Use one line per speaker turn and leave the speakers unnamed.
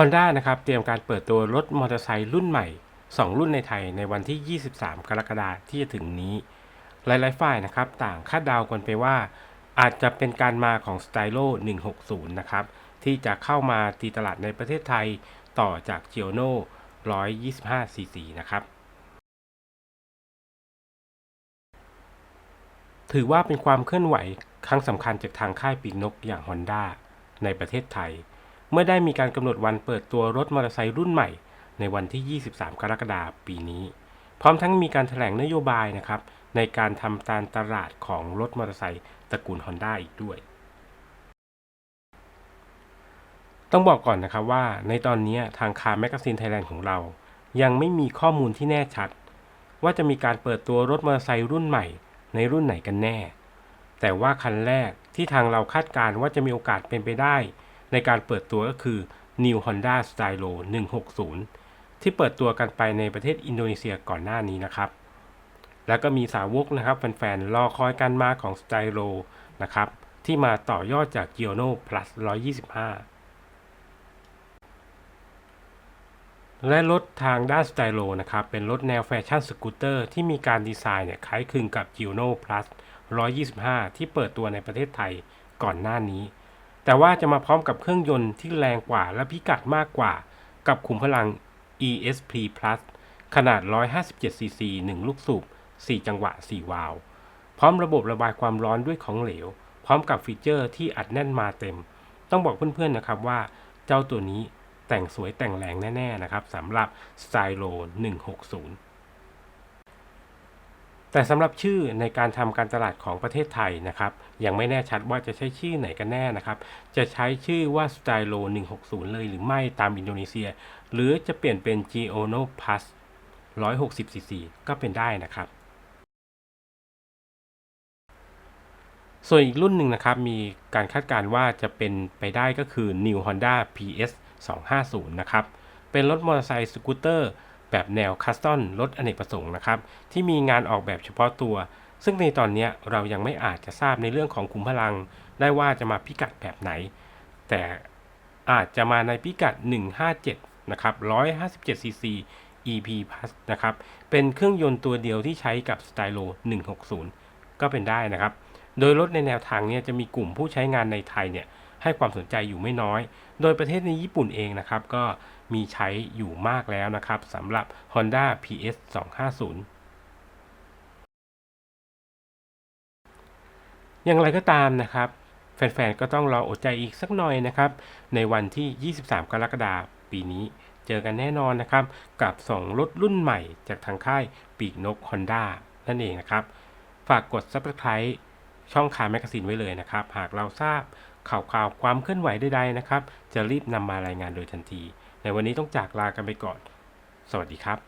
Honda นะครับเตรียมการเปิดตัวรถมอเตอร์ไซค์รุ่นใหม่ 2 รุ่นในไทยในวันที่ 23 กรกฎาคมที่จะถึงนี้ หลายๆฝ่ายนะครับต่างคาดเดากันไปว่า อาจจะเป็นการมาของ s t y l o 160 นะครับ ที่จะเข้ามาตีตลาดในประเทศไทยต่อจาก g i o n o 125cc นะครับ ถือว่าเป็นความเคลื่อนไหวครั้งสำคัญจากทางค่ายปีกนกอย่าง Honda ในประเทศไทย เมื่อได้มีการกำหนดวันเปิดตัวรถมอเตอร์ไซค์รุ่นใหม่ ในวันที่ 23 กรกฎาคมปีนี้ พร้อมทั้งมีการแถลงนโยบายนะครับในการทำการตลาดของรถมอเตอร์ไซค์ตระกูล Honda อีกด้วย ต้องบอกก่อนนะครับว่าในตอนนี้ทางคาร์แมกซีนไทยแลนด์ของเรา ยังไม่มีข้อมูลที่แน่ชัด ว่าจะมีการเปิดตัวรถมอเตอร์ไซค์รุ่นใหม่ ในรุ่นไหนกันแน่ แต่ว่าคันแรกที่ทางเราคาดการณ์ว่าจะมีโอกาสเป็นไปได้ ในการเปิดตัวก็คือ New Honda Stylo 160 ที่เปิดตัวกันไปในประเทศอินโดนีเซียก่อนหน้านี้นะครับ แล้วก็มีสาวกนะครับแฟนๆ รอคอยการมาของ Stylo นะครับที่มาต่อยอดจาก g i o n o Plus 125 และรถทางด้าน Stylo นะครับ เป็นรถแนวแฟชั่นสกูตเตอร์ที่มีการดีไซน์เนี่ยคล้ายคลึงกับ g i o n o Plus 125 ที่เปิดตัวในประเทศไทยก่อนหน้านี้ แต่ว่าจะมาพร้อมกับเครื่องยนต์ที่แรงกว่าและพิกัดมากกว่า กับขุมพลัง ESP Plus ขนาด 157cc 1 ลูกสูบ 4 จังหวะ 4 วาล์วพร้อมระบบระบายความร้อนด้วยของเหลว พร้อมกับฟีเจอร์ที่อัดแน่นมาเต็ม ต้องบอกเพื่อนๆนะครับว่าเจ้าตัวนี้แต่งสวยแต่งแรงแน่ๆนะครับสำหรับ Stylo 160 แต่สำหรับชื่อในการทำการตลาดของประเทศไทยนะครับ ยังไม่แน่ชัดว่าจะใช้ชื่อไหนกันแน่นะครับ จะใช้ชื่อว่า Stylo 160 เลยหรือไม่ตามอินโดนีเซีย หรือจะเปลี่ยนเป็น Giono Plus 160cc ก็เป็นได้นะครับ ส่วนอีกรุ่นหนึ่งนะครับ มีการคาดการณ์ว่าจะเป็นไปได้ก็คือ New Honda PS 250 นะครับ เป็นรถมอเตอร์ไซค์สกูตเตอร์ แบบแนวคัสตอมรถอเนกประสงค์นะครับ ที่มีงานออกแบบเฉพาะตัว ซึ่งในตอนนี้เรายังไม่อาจจะทราบในเรื่องของขุมพลัง ได้ว่าจะมาพิกัดแบบไหน แต่อาจจะมาในพิกัด 157 นะครับ 157cc EP Plus นะครับ เป็นเครื่องยนต์ตัวเดียวที่ใช้กับ Stylo 160 ก็เป็นได้นะครับ โดยรถในแนวทางนี้จะมีกลุ่มผู้ใช้งานในไทยเนี่ยให้ความสนใจอยู่ไม่น้อย โดยประเทศในญี่ปุ่นเองนะครับ ก็ มีใช้อยู่มากแล้วนะครับสำหรับ Honda PS 250อย่างไรก็ตามนะครับแฟนๆ ก็ต้องรออดใจอีกสักหน่อยนะครับ ในวันที่ 23 กรกฎาคมปีนี้เจอกันแน่นอนนะครับ กับ 2 รถรุ่นใหม่จากทางค่ายปีกนก Honda นั่นเองนะครับ ฝากกด Subscribe ช่องคาแมกซีนไว้เลยนะครับ หากเราทราบข่าวข่าวความเคลื่อนไหวใดๆนะครับ จะรีบนำมารายงานโดยทันที ในวันนี้ต้องจากลากันไปก่อน สวัสดีครับ